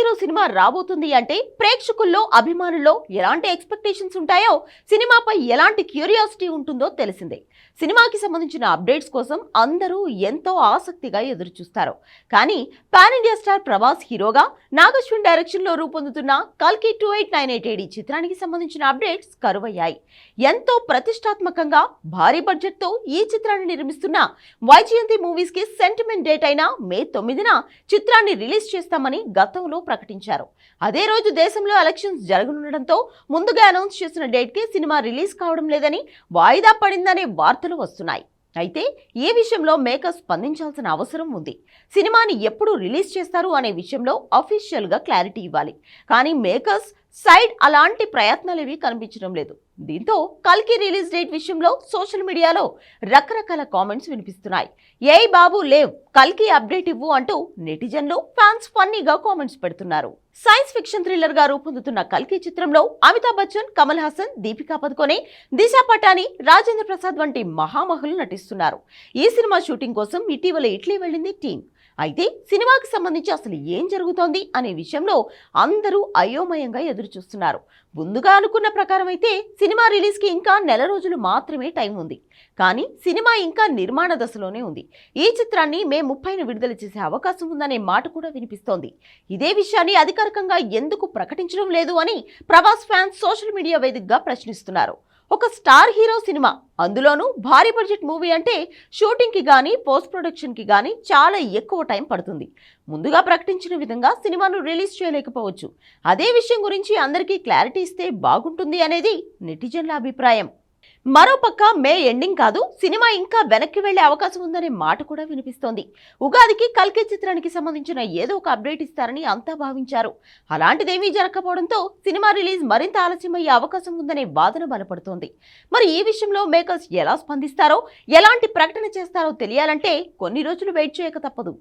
Hero cinema రాబోతుంది అంటే ప్రేక్షకుల్లో అభిమానుల్లో ఎలాంటి ఎక్స్పెక్టేషన్స్ ఉంటాయో సినిమాపై ఎలాంటి క్యూరియాసిటీ ఉంటుందో తెలిసిందే. సినిమాకి సంబంధించిన అప్డేట్స్ కోసం అందరూ ఎంతో ఆసక్తిగా ఎదురు చూస్తారు కానీ పాన్ ఇండియా స్టార్ ప్రభాస్ హీరోగా నాగశ్విన్ డైరెక్షన్లో రూపొందుతున్న కల్కి two eight nine eight eight చిత్రానికి సంబంధించిన అప్డేట్స్ కరువయ్యాయి. ఎంతో ప్రతిష్టాత్మకంగా భారీ బడ్జెట్తో ఈ చిత్రాన్ని నిర్మిస్తున్న వైజయంతి మూవీస్కి సెంటిమెంట్ డేట్ అయిన మే తొమ్మిదిన చిత్రాన్ని రిలీజ్ చేస్తామని గతంలో ప్రకటించారు. అదే రోజు దేశంలో ఎలక్షన్స్ జరగనుండటంతో ముందుగా అనౌన్స్ చేసిన డేట్కే సినిమా రిలీజ్ కావడం లేదని వాయిదా పడిందనే వార్తలు వస్తున్నాయి. అయితే ఈ విషయంలో మేకర్స్ స్పందించాల్సిన అవసరం ఉంది? సినిమాని ఎప్పుడు రిలీజ్ చేస్తారు అనే విషయంలో అఫీషియల్గా క్లారిటీ ఇవ్వాలి. కానీ మేకర్స్ సైడ్ అలాంటి ప్రయత్నాలేవి కనిపించడం లేదు. దీంతో కల్కి రిలీజ్ డేట్ విషయంలో సోషల్ మీడియాలో రకరకాల కామెంట్స్ వినిపిస్తున్నాయి. ఏయ్ బాబు లేవ్ కల్కి అప్డేట్ ఇవ్వు అంటూ నెటిజన్లు ఫ్యాన్స్ ఫన్నీగా కామెంట్స్ పెడుతున్నారు. సైన్స్ ఫిక్షన్ థ్రిల్లర్గా రూపొందుతున్న కల్కి చిత్రంలో అమితాబ్ బచ్చన్ కమల్ హాసన్ దీపికా పదుకొనే దిశా పటాని రాజేంద్ర ప్రసాద్ వంటి మహామహులు నటిస్తున్నారు. ఈ సినిమా షూటింగ్ కోసం ఇటీవల ఇట్లీ వెళ్ళింది టీం అయితే సినిమాకి సంబంధించి అసలు ఏం జరుగుతోంది అనే విషయంలో అందరూ అయోమయంగా ఎదురు చూస్తున్నారు ముందుగా అనుకున్న ప్రకారం అయితే సినిమా రిలీజ్కి ఇంకా నెల రోజులు మాత్రమే టైం ఉంది. కానీ సినిమా ఇంకా నిర్మాణ దశలోనే ఉంది. ఈ చిత్రాన్ని మే ముప్పైన విడుదల చేసే అవకాశం ఉందనే మాట కూడా వినిపిస్తోంది. ఇదే విషయాన్ని అధికారికంగా ఎందుకు ప్రకటించడం లేదు అని ప్రభాస్ ఫ్యాన్స్ సోషల్ మీడియా వేదికగా ప్రశ్నిస్తున్నారు. ఒక స్టార్ హీరో సినిమా. అందులోనూ భారీ బడ్జెట్ మూవీ అంటే షూటింగ్కి కానీ పోస్ట్ ప్రొడక్షన్కి కానీ చాలా ఎక్కువ టైం పడుతుంది. ముందుగా ప్రకటించిన విధంగా సినిమాను రిలీజ్ చేయలేకపోవచ్చు. అదే విషయం గురించి అందరికీ క్లారిటీ ఇస్తే బాగుంటుంది అనేది నెటిజన్ల అభిప్రాయం. మరోపక్క మే ఎండింగ్ కాదు సినిమా ఇంకా వెనక్కి వెళ్ళే అవకాశం ఉందనే మాట కూడా వినిపిస్తోంది. ఉగాదికి కల్కి చిత్రానికి సంబంధించిన ఏదో ఒక అప్డేట్ ఇస్తారని అంతా భావించారు. అలాంటిదేమీ జరగకపోవడంతో సినిమా రిలీజ్ మరింత ఆలస్యమయ్యే అవకాశం ఉందనే వాదన బలపడుతోంది. మరి ఈ విషయంలో మేకర్స్ ఎలా స్పందిస్తారో ఎలాంటి ప్రకటన చేస్తారో తెలియాలంటే కొన్ని రోజులు వెయిట్ చేయక తప్పదు.